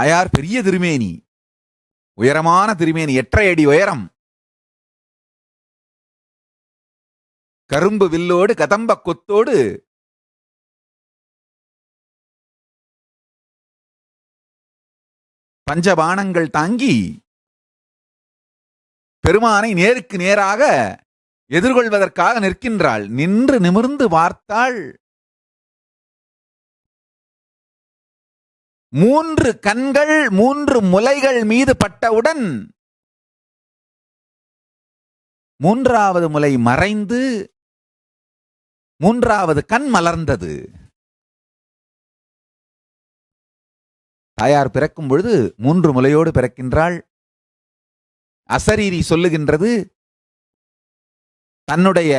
தாயார் பெரிய திருமேனி. உயரமான திருமேனி. எட்டரை அடி உயரம். கரும்பு வில்லோடு கதம்ப கொத்தோடு. பஞ்சபானங்கள் தாங்கி. பெருமானை நேருக்கு நேராக எதிர்கொள்வதற்காக நிற்கின்றாள். நின்று நிமிர்ந்து பார்த்தாள். மூன்று கண்கள் மூன்று முலைகள் மீது பட்டவுடன் மூன்றாவது முலை மறைந்து மூன்றாவது கண் மலர்ந்தது. தாயார் பிறக்கும் பொழுது மூன்று முலையோடு பிறக்கின்றாள். அசரீரி சொல்லுகின்றது தன்னுடைய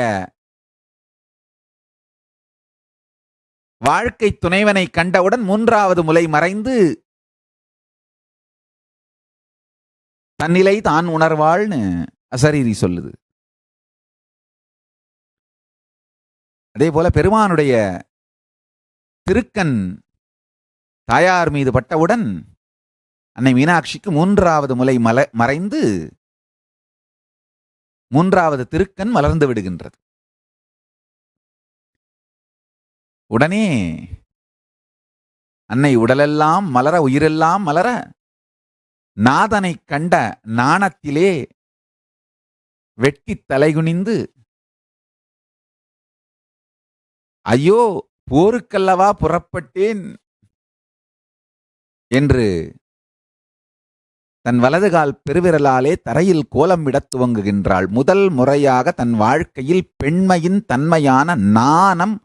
வாழ்க்கை துணைவனை கண்டவுடன் மூன்றாவது முலை மறைந்து தன்னிலை தான் உணர்வாள்னு அசரீரி சொல்லுது. அதே போல பெருமானுடைய திருக்கண் தாயார் மீது பட்டவுடன் அன்னை மீனாட்சிக்கு மூன்றாவது முலை மல மறைந்து மூன்றாவது திருக்கண் மலர்ந்து விடுகின்றது. உடனே அன்னை உடலெல்லாம் மலர உயிரெல்லாம் மலர நாதனை கண்ட நாணத்திலே வெட்டி தலைகுனிந்து ஐயோ போருக்கல்லவா புறப்பட்டேன்? என்று தன் வலதுகால் பெருவிரலாலே தரையில் கோலம் விடத் துவங்குகின்றாள். முதல் முறையாக தன் வாழ்க்கையில் பெண்மையின் தன்மையான நாணம்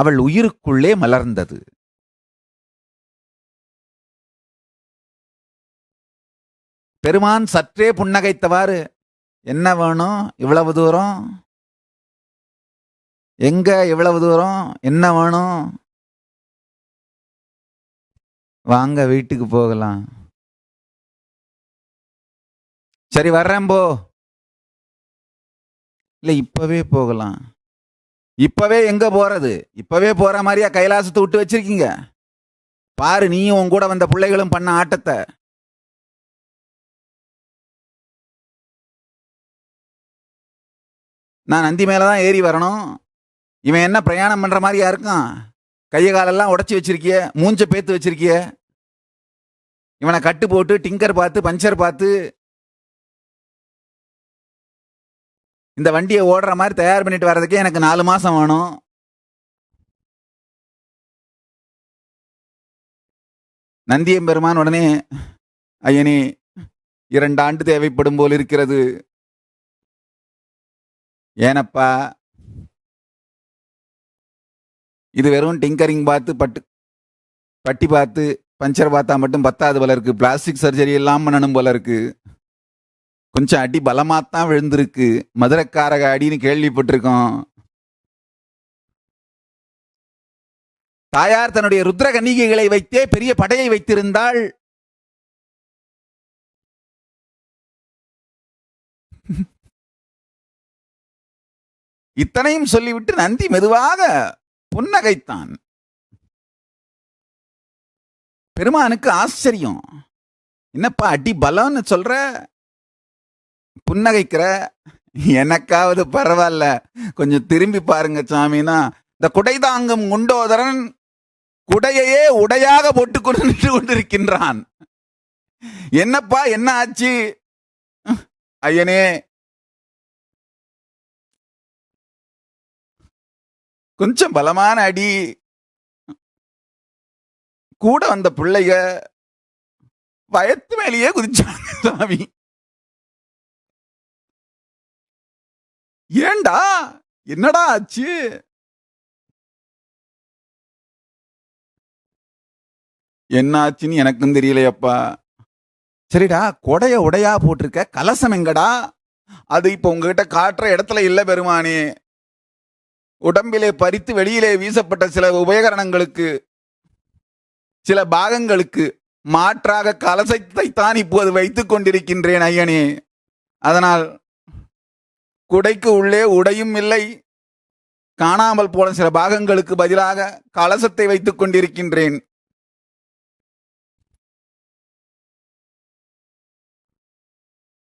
அவள் உயிருக்குள்ளே மலர்ந்தது. பெருமான் சற்றே புன்னகைத்தவாறு என்ன வேணும்? இவ்வளவு தூரம்? எங்க இவ்வளவு தூரம்? என்ன வேணும்? வாங்க வீட்டுக்கு போகலாம். சரி வர்றேன் போ. இல்ல இப்பவே போகலாம். இப்பவே எங்க போறது? இப்பவே போற மாதிரியா கைலாசத்தை விட்டு வச்சிருக்கீங்க. பாரு நீயும் உன் கூட வந்த பிள்ளைகளும் பண்ண ஆட்டத்தை. நான் நந்தி மேலே தான் ஏறி வரணும். இவன் என்ன பிரயாணம் பண்ணுற மாதிரியா இருக்கான்? கையை காலெல்லாம் உடைச்சி வச்சிருக்கிய மூஞ்ச பேத்து வச்சிருக்கிய. இவனை கட்டு போட்டு டிங்கர் பார்த்து பஞ்சர் பார்த்து இந்த வண்டியை ஓடுற மாதிரி தயார் பண்ணிட்டு வர்றதுக்கே எனக்கு நாலு மாசம் வேணும். நந்தியம் பெருமான் உடனே ஐயனே இரண்டு ஆண்டு தேவைப்படும் போல் இருக்கிறது. ஏனப்பா? இது வெறும் டிங்கரிங் பார்த்து பட்டு பட்டி பார்த்து பஞ்சர் பார்த்தா மட்டும் பத்தாது போல இருக்கு. பிளாஸ்டிக் சர்ஜரி எல்லாம் பண்ணணும் போல இருக்கு. கொஞ்சம் அடி பலமாத்தான் விழுந்திருக்கு. மதுரக்காரக அடின்னு கேள்விப்பட்டிருக்கோம். தாயார் தன்னுடைய ருத்ர கன்னிகைகளை வைத்தே பெரிய படையை வைத்திருந்தாள். இத்தனையும் சொல்லிவிட்டு நந்தி மெதுவாக புன்னகைத்தான். பெருமானுக்கு ஆச்சரியம். என்னப்பா அடி பலம்னு சொல்ற? புன்னகைக்கிற எனக்காவது பரவாயில்ல கொஞ்சம் திரும்பி பாருங்க சாமினா. இந்த குடைதாங்கும் குண்டோதரன் குடையையே உடையாக போட்டுக்கொண்டு நின்று கொண்டிருக்கின்றான். என்னப்பா என்ன ஆச்சு? ஐயனே. கொஞ்சம் பலமான அடி. கூட வந்த பிள்ளைக பயத்து மேலேயே குதிச்சாங்க சாமி. ஏண்டா? என்னடா ஆச்சு? என்ன ஆச்சுன்னு எனக்கும் தெரியலையப்பா. சரிடா கொடைய உடையா போட்டிருக்க கலசம் எங்கடா? அது இப்ப உங்ககிட்ட காட்டுற இடத்துல இல்ல பெருமானே. உடம்பிலே பறித்து வெளியிலே வீசப்பட்ட சில உபகரணங்களுக்கு சில பாகங்களுக்கு மாற்றாக கலசத்தை தான் இப்போது வைத்துக் கொண்டிருக்கின்றேன் ஐயனே. அதனால் குடைக்கு உள்ளே உடையும் இல்லை. காணாமல் போன சில பாகங்களுக்கு பதிலாக கலசத்தை வைத்துக் கொண்டிருக்கின்றேன்.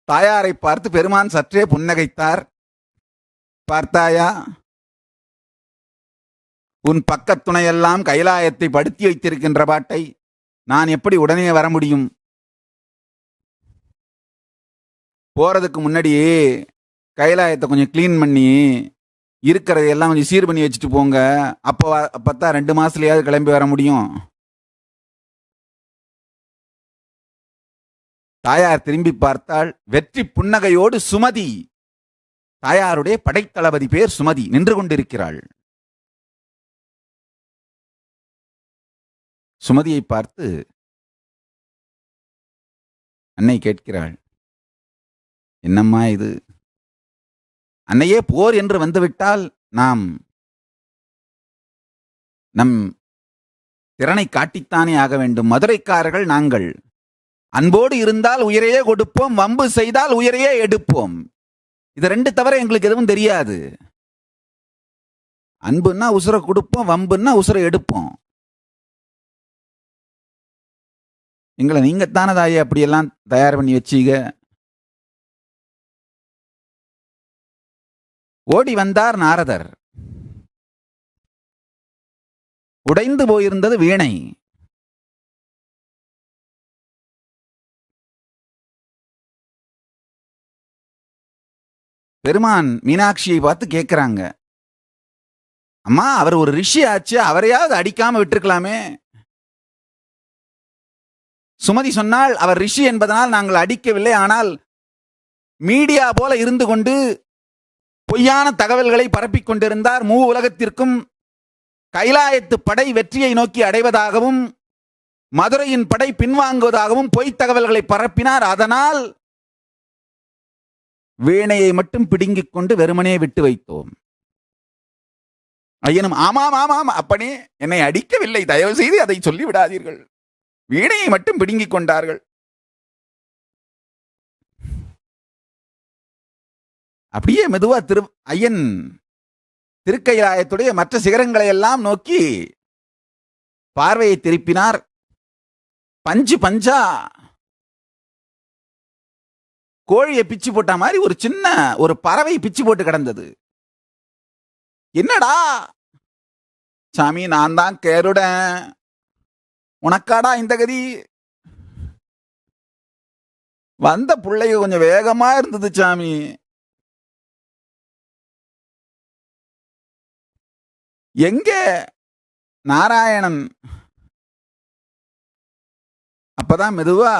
தாயாரை பார்த்து பெருமான் சற்றே புன்னகைத்தார். பார்த்தாயா? உன் பக்கத்துணையெல்லாம் கைலாயத்தை படுத்தி வைத்திருக்கின்ற பாட்டை நான் எப்படி உடனே வர முடியும்? போறதுக்கு முன்னாடியே கைலாயத்தை கொஞ்சம் க்ளீன் பண்ணி இருக்கிறத எல்லாம் கொஞ்சம் சீர் பண்ணி வச்சுட்டு போங்க. அப்போ பார்த்தா ரெண்டு மாதத்துலையாவது கிளம்பி வர முடியும். தாயார் திரும்பி பார்த்தால் வெற்றி புன்னகையோடு சுமதி. தாயாருடைய படைத்தளபதி பேர் சுமதி நின்று கொண்டிருக்கிறாள். சுமதியை பார்த்து அன்னை கேட்கிறாள் என்னம்மா இது? அன்னையே போர் என்று வந்துவிட்டால் நாம் நம் திறனை காட்டித்தானே ஆக வேண்டும். மதுரைக்காரர்கள் நாங்கள். அன்போடு இருந்தால் உயிரையே கொடுப்போம். வம்பு செய்தால் உயிரையே எடுப்போம். இது ரெண்டு தவிர எங்களுக்கு எதுவும் தெரியாது. அன்புன்னா உசுரை கொடுப்போம். வம்புன்னா உசுரை எடுப்போம். எங்களை நீங்கள் தானே தாயே? அப்படியெல்லாம் தயார் பண்ணி வச்சீங்க. ஓடி வந்தார் நாரதர். உடைந்து போயிருந்தது வீணை. பெருமான் மீனாட்சியை பார்த்து கேட்கிறாங்க அம்மா அவர் ஒரு ரிஷி ஆச்சு அவரையாவது அடிக்காம விட்டுருக்கலாமே? சுமதி சொன்னால் அவர் ரிஷி என்பதனால் நாங்கள் அடிக்கவில்லை ஆனால் மீடியா போல இருந்து கொண்டு பொய்யான தகவல்களை பரப்பிக் கொண்டிருந்தார். மூ உலகத்திற்கும் கைலாயத்து படை வெற்றியை நோக்கி அடைவதாகவும் மதுரையின் படை பின்வாங்குவதாகவும் பொய்த் தகவல்களை பரப்பினார். அதனால் வீணையை மட்டும் பிடுங்கிக் கொண்டு வெறுமனே விட்டு வைத்தோம். ஐயனும் ஆமாம் ஆமாம் அப்பனே என்னை அடிக்கவில்லை. தயவு செய்து அதை சொல்லிவிடாதீர்கள். வீணையை மட்டும் பிடுங்கிக் கொண்டார்கள். அப்படியே மெதுவா திரு ஐயன் திருக்கைலாயத்துடைய மற்ற சிகரங்களை எல்லாம் நோக்கி பார்வையை திருப்பினார். பஞ்சு பஞ்சா. கோழியை பிச்சு போட்ட மாதிரி ஒரு சின்ன ஒரு பறவை பிச்சு போட்டு கிடந்தது. என்னடா? சாமி நான் தான் கேருடன். உனக்காடா இந்த கதி? வந்த பிள்ளைங்க கொஞ்சம் வேகமா இருந்தது சாமி. எங்கே நாராயணன்? அப்பதான் மெதுவா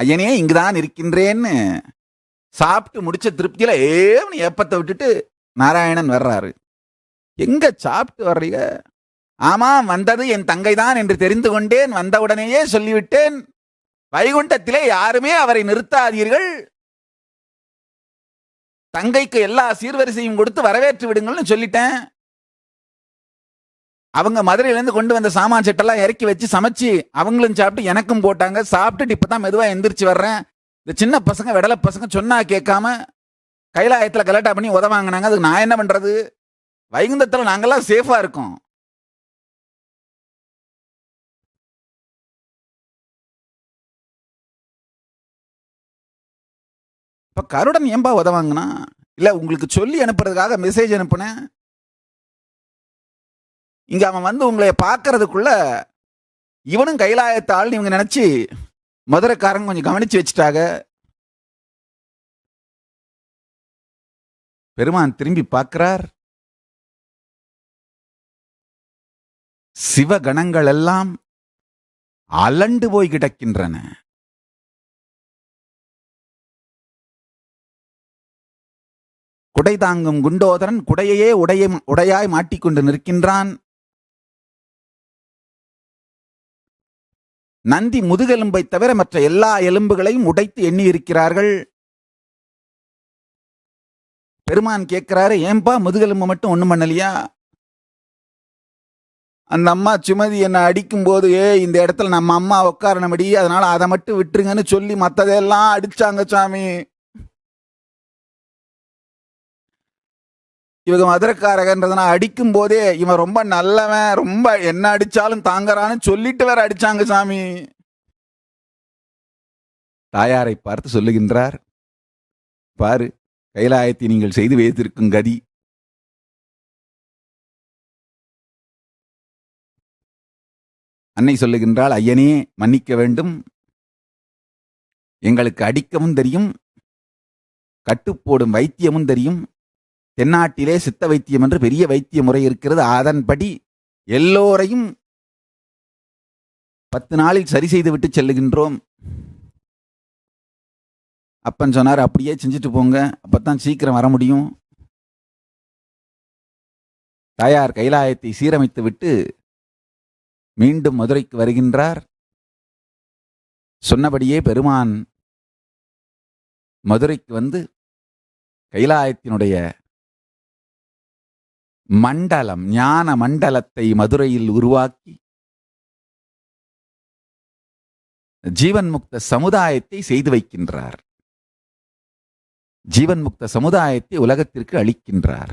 ஐயனே இங்குதான் இருக்கின்றேன்னு சாப்பிட்டு முடிச்ச திருப்தியில ஏவனு ஏப்பத்தை விட்டுட்டு நாராயணன் வர்றாரு. எங்க சாப்பிட்டு வர்றீங்க? ஆமாம் வந்தது என் தங்கைதான் என்று தெரிந்து கொண்டேன். வந்தவுடனேயே சொல்லிவிட்டேன். வைகுண்டத்திலே யாருமே அவரை நிறுத்தாதீர்கள். தங்கைக்கு எல்லா சீர்வரிசையும் கொடுத்து வரவேற்று விடுங்கள்னு சொல்லிட்டேன். அவங்க மதுரையிலேருந்து கொண்டு வந்த சாமான் செட்டெல்லாம் இறக்கி வச்சு சமைச்சு அவங்களும் சாப்பிட்டு எனக்கும் போட்டாங்க. சாப்பிட்டுட்டு இப்போ தான் மெதுவாக எந்திரிச்சு வர்றேன். இந்த சின்ன பசங்க விடலை பசங்க சொன்னா கேட்காம கைலாயத்தில் கலாட்டா பண்ணி உதவாங்கினாங்க அதுக்கு நான் என்ன பண்ணுறது வைகுந்தத்தில் நாங்கள்லாம் சேஃபாக இருக்கோம். இப்போ கருடன் ஏன்பா உதவாங்கண்ணா? இல்லை உங்களுக்கு சொல்லி அனுப்புறதுக்காக மெசேஜ் அனுப்புனேன் இங்கே அவன் வந்து உங்களை பார்க்கறதுக்குள்ள இவனும் கைலாயத்தாள்னு இவங்க நினச்சி மதுரைக்காரங்க கொஞ்சம் கவனித்து வச்சுட்டாங்க. பெருமான் திரும்பி பார்க்கிறார். சிவகணங்கள் எல்லாம் அலண்டு போய் கிடக்கின்றன. குடை தாங்கும் குண்டோதரன் குடையையே உடைய உடையாய் மாட்டிக்கொண்டு நிற்கின்றான். நந்தி முதுகெலும்பை தவிர மற்ற எல்லா எலும்புகளையும் உடைத்து எண்ணி இருக்கிறார்கள் பெருமான் கேட்கிறாரு ஏன்பா முதுகெலும்பு மட்டும் ஒண்ணும் பண்ணலையா? அந்த அம்மா சுமதி என்னை அடிக்கும் போது ஏ இந்த இடத்துல நம்ம அம்மா உட்காரணபடி அதனால அதை மட்டும் விட்டுருங்கன்னு சொல்லி மற்றதெல்லாம் அடிச்சாங்க சாமி. இவங்க மதுரக்காரகன்றதுனா அடிக்கும் போதே இவன் ரொம்ப நல்லவன் ரொம்ப என்ன அடிச்சாலும் தாங்கறான்னு சொல்லிட்டு வேற அடிச்சாங்க சாமி. தாயாரை பார்த்து சொல்லுகின்றார் பாரு கைலாயத்தை நீங்கள் செய்து வைத்திருக்கும் கதி. அன்னை சொல்லுகின்றாள் ஐயனே மன்னிக்க வேண்டும். எங்களுக்கு அடிக்கவும் தெரியும் கட்டுப்போடும் வைத்தியமும் தெரியும். தென்னாட்டிலே சித்த வைத்தியம் என்று பெரிய வைத்திய முறை இருக்கிறது. அதன்படி எல்லோரையும் பத்து நாளில் சரி செய்து விட்டு செல்லுகின்றோம். அப்பன் சொன்னார் அப்படியே செஞ்சுட்டு போங்க. அப்பத்தான் சீக்கிரம் வர முடியும். தாயார் கைலாயத்தை சீரமைத்து விட்டு மீண்டும் மதுரைக்கு வருகின்றார். சொன்னபடியே பெருமான் மதுரைக்கு வந்து கைலாயத்தினுடைய மண்டலம் ஞான மண்டலத்தை மதுரையில் உருவாக்கி ஜீவன் முக்த சமுதாயத்தை செய்து வைக்கின்றார். ஜீவன் முக்த சமுதாயத்தை உலகத்திற்கு அளிக்கின்றார்.